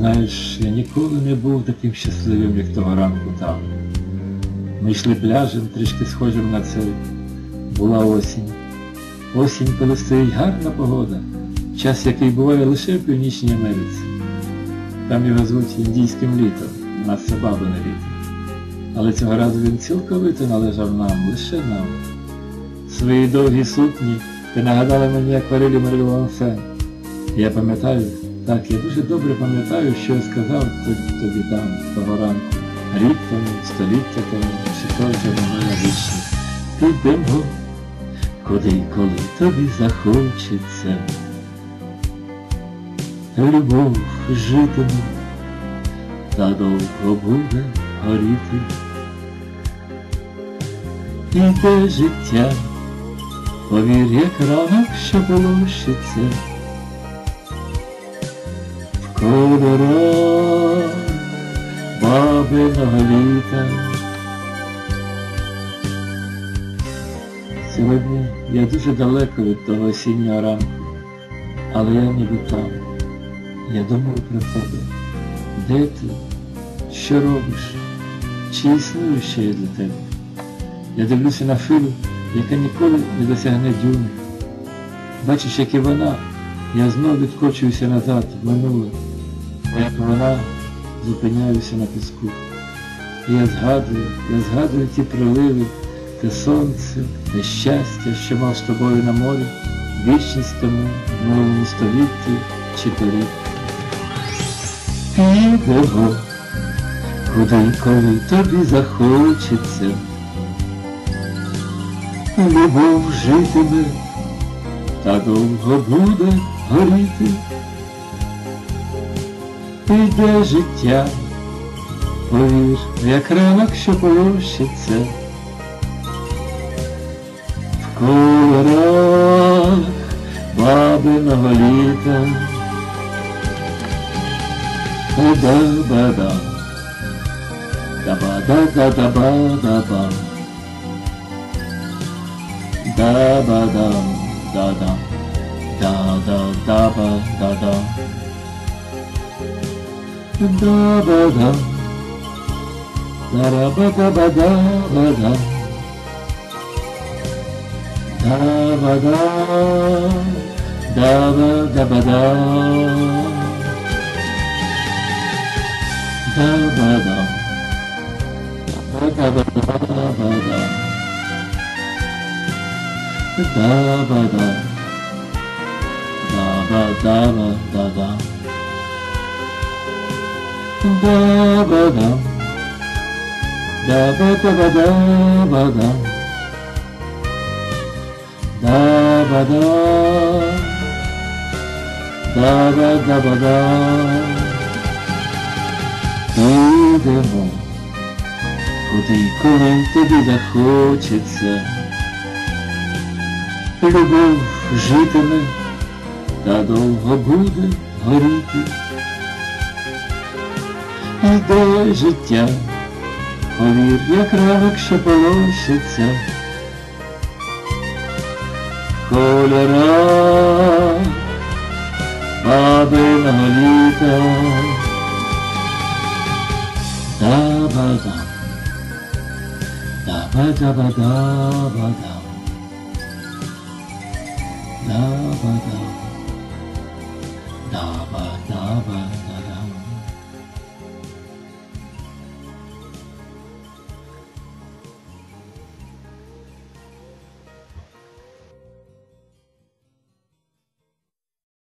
Знаєш, я ніколи не був таким щасливим, як того ранку там. Ми йшли пляжем, трішки схожим на цей. Була осінь. Осінь, коли стоїть гарна погода, час який буває лише в Північній Америці. Там його звуть індійським літом, нас це бабине літо. Але цього разу він цілковито належав нам, лише нам. Свої довгі сукні ти нагадала мені акварелі Марилу Лансен. Я пам'ятаю, так, я дуже добре пам'ятаю, що я сказав тобі, там, того ранку. Рік тому, століття тому, то вже минула вічність. Підемо, куди й коли тобі захочеться. Любов житиме, та довго буде горіти. Іде життя, повір, як ранок, що полощиться. Кольорах бабиного літа. Сьогодні я дуже далеко від того осіннього ранку, але я ніби там. Я думаю про тебе. Де ти? Що робиш? Чи існую ще я для тебе? Я дивлюся на филу, яка ніколи не досягне дюни. Бачиш, як і вона, я знов відкочуюся назад, в минуле, як вона зупиняюся на піску. І я згадую, я згадую ті приливи, те сонце, те щастя, що мав з тобою на морі, вічність тому, в минулому столітті чи торік. Підемо, куди коли тобі захочеться. Любов житиме, та довго буде горіти. Іде життя, повір, як ранок, що полощиться. В кольорах бабиного літа. Ба-да-ба-да, да-ба-да-да-да-ба-да-ба. da ba da da da ba da ba da ba da da ba da da ba da ba da da ba da da ba da ba da ba da da ba da da ba da ba da da Да-ба-дам, да-дам, да-да-да-ба-да-да. Да-ба-дам, да-ра-ба-да-ба-да-ба-да. Да-ба-дам, да-ба-да-ба-да. Да-ба-дам, да-ба-да-ба-да. Да-ба-да, да-ба-да-ба-да-да. Да-ба-дам, да-ба-да-ба-да-ба-да. Да-ба-да, да-ба-да-ба-да. Підемо, куди й коли тобі захочеться. Любов житиме, та довго буде горіти. Іде життя, повір, як ранок, що полощиться. Кольора бабиного літа. Да-ба-дам, да-ба-да-ба-да-ба-дам. Да-ба-дам,